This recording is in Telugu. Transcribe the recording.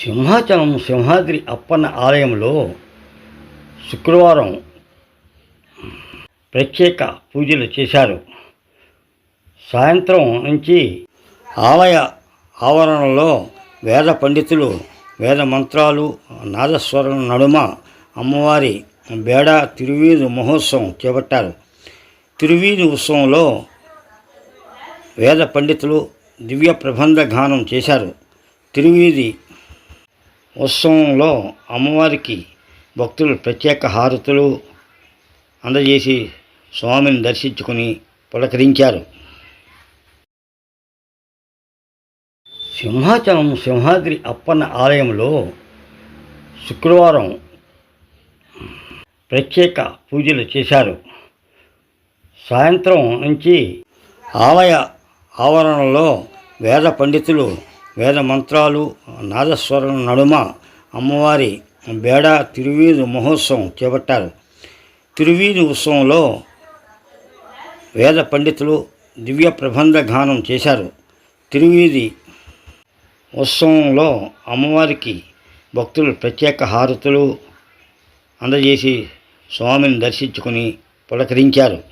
సింహాచలం సింహాద్రి అప్పన్న ఆలయంలో శుక్రవారం ప్రత్యేక పూజలు చేశారు. సాయంత్రం నుంచి ఆలయ ఆవరణలో వేద పండితులు వేద మంత్రాలు నాదస్వరం నడుమ అమ్మవారి బేడ తిరువీధు మహోత్సవం చేపట్టారు. తిరువీధి ఉత్సవంలో వేద పండితులు దివ్య ప్రబంధ గానం చేశారు. తిరువీధి ఉత్సవంలో అమ్మవారికి భక్తులు ప్రత్యేక హారతులు అందజేసి స్వామిని దర్శించుకుని పులకరించారు. సింహాచలం సింహాద్రి అప్పన్న ఆలయంలో శుక్రవారం ప్రత్యేక పూజలు చేశారు. సాయంత్రం నుంచి ఆలయ ఆవరణలో వేద పండితులు వేద మంత్రాలు నాదస్వరం నడుమ అమ్మవారి బేడ తిరువీధి మహోత్సవం చేపట్టారు. తిరువీధి ఉత్సవంలో వేద పండితులు దివ్య ప్రబంధ గానం చేశారు. తిరువీధి ఉత్సవంలో అమ్మవారికి భక్తులు ప్రత్యేక హారతులు అందజేసి స్వామిని దర్శించుకుని పులకరించారు.